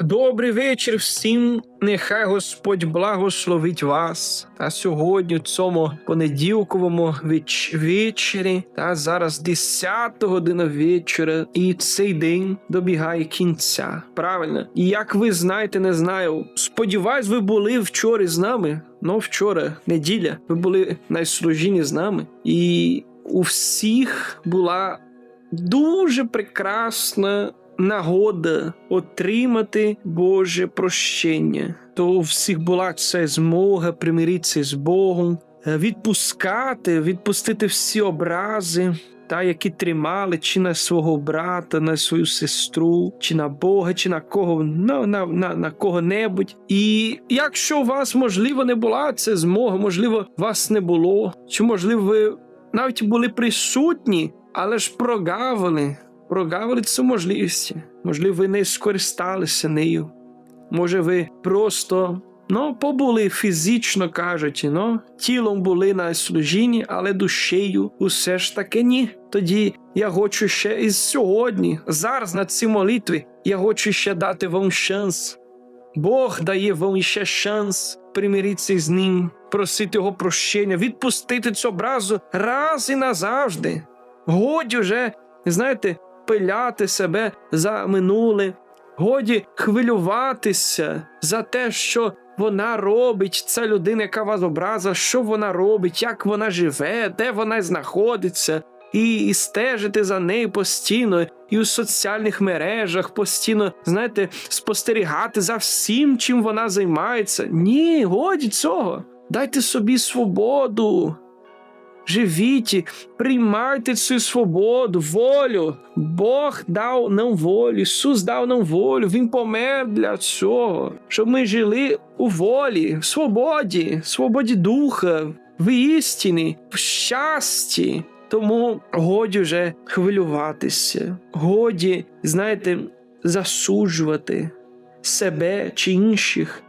Добрий вечір всім. Нехай Господь благословить вас. Та сьогодні, в цьому понеділковому веч- вечорі, та зараз 10 година вечора, і цей день добігає кінця. Правильно? І як ви знаєте, не знаю. Сподіваюсь, ви були вчора з нами. Ну, вчора, неділя, ви були на служінні з нами, і у всіх була дуже прекрасна нагода отримати Боже прощення. То у всіх була ця змога примиритися з Богом, е, відпускати, відпустити всі образи. Та, які тримали чи на свого брата, на свою сестру, чи на Бога, чи на кого на, на, на, на кого-небудь. І якщо у вас, можливо, не була ця змога, можливо, вас не було, чи можливо, ви навіть були присутні, але ж прогавили, прогавили цю можливість. Можливо, ви не скористалися нею. Може, ви просто ну, побули фізично кажучи, ну, тілом були на служінні, але душею усе ж таки ні. Тоді я хочу ще і сьогодні, зараз на цій молитві, я хочу ще дати вам шанс. Бог дає вам ще шанс примиритися з ним, просити його прощення, відпустити цю образу раз і назавжди. Годі вже, знаєте, пиляти себе за минуле, годі хвилюватися за те, що вона робить, ця людина, яка вас образила, що вона робить, як вона живе, де вона знаходиться, і, і стежити за нею постійно, і у соціальних мережах постійно, знаєте, спостерігати за всім, чим вона займається. Ні, годі цього. Дайте собі свободу. Живіть, приймайте цю свободу, волю. Бог дав нам волю, Ісус дав нам волю, Він помер для цього, щоб ми жили у волі, в свободі, свободі духа, в істині, в щасті. Тому годі вже хвилюватися, годі, знаєте, засуджувати себе чи інших.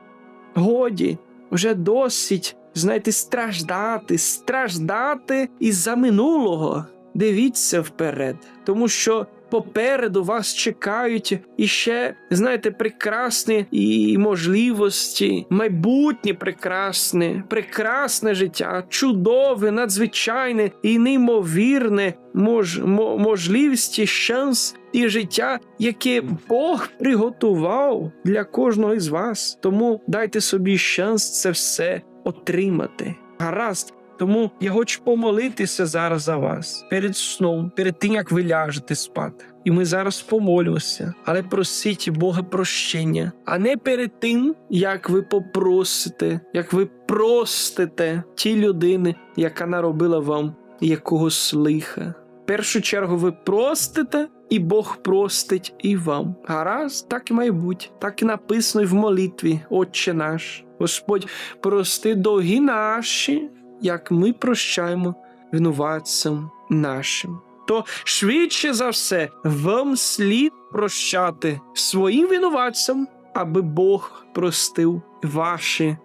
Годі вже досить, знаєте, страждати, страждати із-за минулого. Дивіться вперед, тому що попереду вас чекають іще, знаєте, прекрасні і можливості, майбутнє прекрасне, прекрасне життя, чудове, надзвичайне і неймовірне мож, мо- можливість, шанс і життя, яке Бог приготував для кожного із вас. Тому дайте собі шанс це все отримати. Гаразд. Тому я хочу помолитися зараз за вас перед сном, перед тим як ви ляжете спати. І ми зараз помолимося, але просіть Бога прощення, а не перед тим, як ви попросите, як ви простите ті людини, яка наробила вам якогось лиха. В першу чергу ви простите, і Бог простить і вам. Гаразд, так і має бути, так і написано і в молитві, Отче наш. Господь, прости довгі наші, як ми прощаємо винуватцям нашим. То швидше за все вам слід прощати своїм винуватцям, аби Бог простив ваші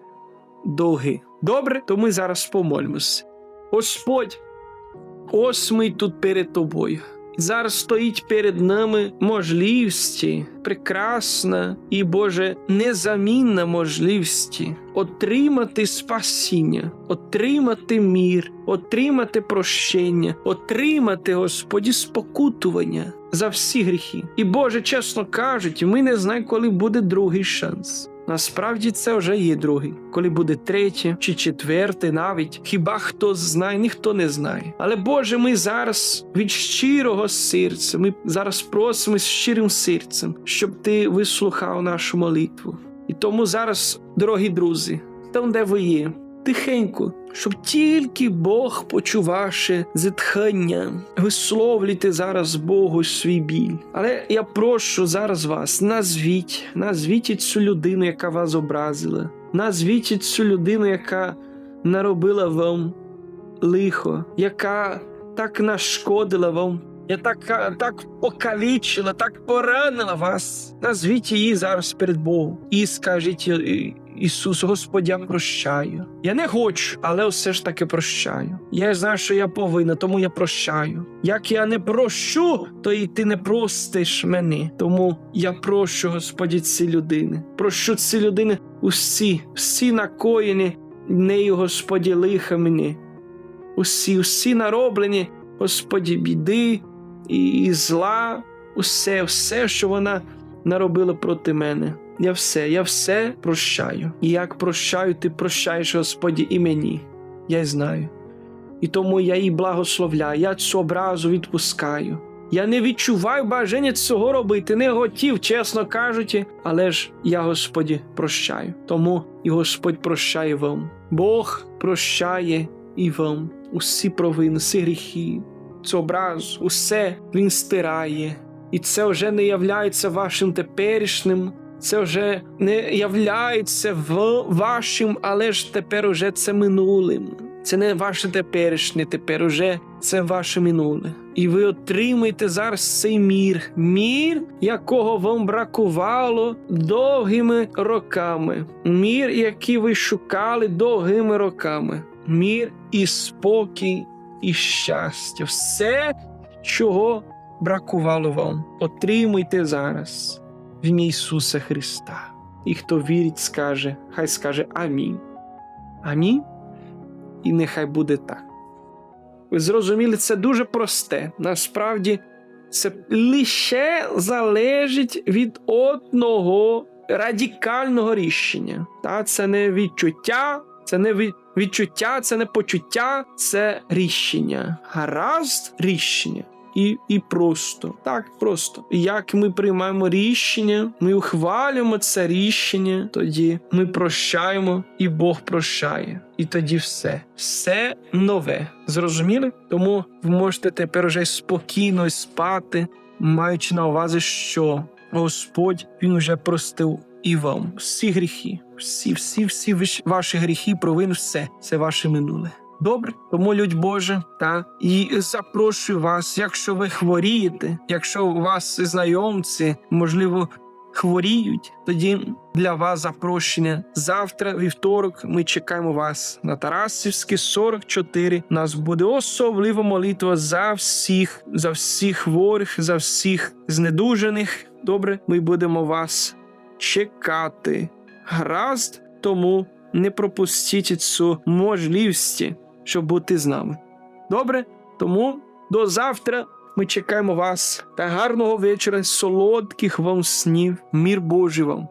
довги. Добре, то ми зараз помолимося. Господь, ось ми тут перед тобою. Зараз стоїть перед нами можливості, прекрасна і Боже, незамінна можливість отримати спасіння, отримати мір, отримати прощення, отримати Господі спокутування за всі гріхи. І Боже, чесно кажуть, ми не знаємо, коли буде другий шанс. Насправді це вже є другий. Коли буде третє чи четверте, навіть хіба хто знає, ніхто не знає. Але Боже, ми зараз від щирого серця, ми зараз просимо з щирим серцем, щоб ти вислухав нашу молитву. І тому зараз, дорогі друзі, там, де ви є, тихенько, щоб тільки Бог почув ваше зітхання. Висловлюйте зараз Богу свій біль. Але я прошу зараз вас, назвіть, назвіть цю людину, яка вас образила. Назвіть цю людину, яка наробила вам лихо, яка так нашкодила вам. Я так, так покалічила, так поранила вас. Назвіть її зараз перед Богом і скажіть «І- Ісус, Господь, я прощаю. Я не хочу, але все ж таки прощаю. Я знаю, що я повинна, тому я прощаю. Як я не прощу, то і ти не простиш мене. Тому я прощу, Господі, ці людини. Прощу ці людини усі, всі накоєні нею, Господі, лиха мені. Усі, усі нароблені, Господі, біди і, і зла, усе, все, що вона наробила проти мене. Я все, я все прощаю. І як прощаю, ти прощаєш, Господі, і мені. Я знаю. І тому я її благословляю, я цю образу відпускаю. Я не відчуваю бажання цього робити, не готів, чесно кажучи, але ж я Господі прощаю. Тому і Господь прощає вам. Бог прощає і вам усі провини, всі гріхи, цю образу, усе він стирає. І це вже не являється вашим теперішнім, це вже не являється в вашим, але ж тепер уже це минулим. Це не ваше теперішнє, тепер уже це ваше минуле. І ви отримаєте зараз цей мір, мір, якого вам бракувало довгими роками, мір, який ви шукали довгими роками, мір і спокій, і щастя, все, чого бракувало вам, отримуйте зараз в ім'я Ісуса Христа. І хто вірить, скаже, хай скаже Амінь. Амінь. І нехай буде так. Ви зрозуміли, це дуже просте. Насправді, це лише залежить від одного радикального рішення. Та це не відчуття, це не відчуття, це не почуття, це рішення. Гаразд рішення. І, і просто так просто. Як ми приймаємо рішення, ми ухвалюємо це рішення, тоді ми прощаємо, і Бог прощає. І тоді все, все нове. Зрозуміли? Тому ви можете тепер уже спокійно спати, маючи на увазі, що Господь Він уже простив і вам всі гріхи, всі, всі, всі ваші гріхи, провини, все це ваше минуле. Добре, тому людь Боже, та і запрошую вас, якщо ви хворієте, якщо у вас знайомці, можливо, хворіють, тоді для вас запрошення завтра, вівторок. Ми чекаємо вас на Тарасівській 44. У нас буде особлива молитва за всіх, за всіх хворих, за всіх знедужених. Добре, ми будемо вас чекати. Гаразд, тому не пропустіть цю можливість, щоб бути з нами. Добре? Тому до завтра ми чекаємо вас та гарного вечора, солодких вам снів, мір Божий вам.